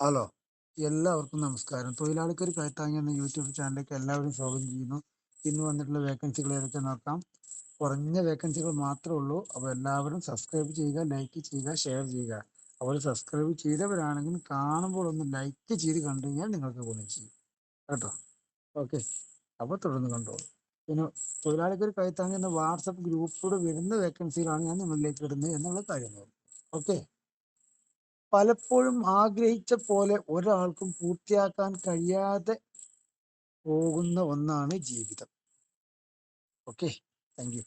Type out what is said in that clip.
Hello. എല്ലാവർക്കും നമസ്കാരം. തൊഴിലാളിക്കൊരു കൈത്താങ്ങി എന്ന യൂട്യൂബ് ചാനലിലേക്ക് എല്ലാവരും സ്വാഗതം ചെയ്യുന്നു. ഇന്ന് വന്നിട്ടുള്ള വേക്കൻസികൾ ഏതൊക്കെ നോക്കാം. കുറഞ്ഞ വേക്കൻസികൾ മാത്രമേ ഉള്ളൂ. അപ്പോൾ എല്ലാവരും സബ്സ്ക്രൈബ് ചെയ്യുക ലൈക്ക് ചെയ്യുക ഷെയർ ചെയ്യുക. അപ്പോൾ സബ്സ്ക്രൈബ് ചെയ്തവരാണെങ്കിൽ കാണുമ്പോൾ ഒന്ന് ലൈക്ക് ചെയ്ത് കണ്ടു കഴിഞ്ഞാൽ നിങ്ങൾക്ക് ഗുണം ചെയ്യും. കേട്ടോ? ഓക്കെ. അപ്പോൾ തുടർന്ന് കണ്ടോളൂ. പിന്നെ തൊഴിലാളിക്കൊരു കൈത്താങ്ങി എന്ന വാട്സപ്പ് ഗ്രൂപ്പിലൂടെ വരുന്ന വേക്കൻസികളാണ് ഞാൻ നിങ്ങളിലേക്ക് ഇടുന്നത് എന്നുള്ള കാര്യം ഓക്കെ? പലപ്പോഴും ആഗ്രഹിച്ച പോലെ ഒരാൾക്കും പൂർത്തിയാക്കാൻ കഴിയാതെ പോകുന്ന ഒന്നാണ് ജീവിതം. Okay thank you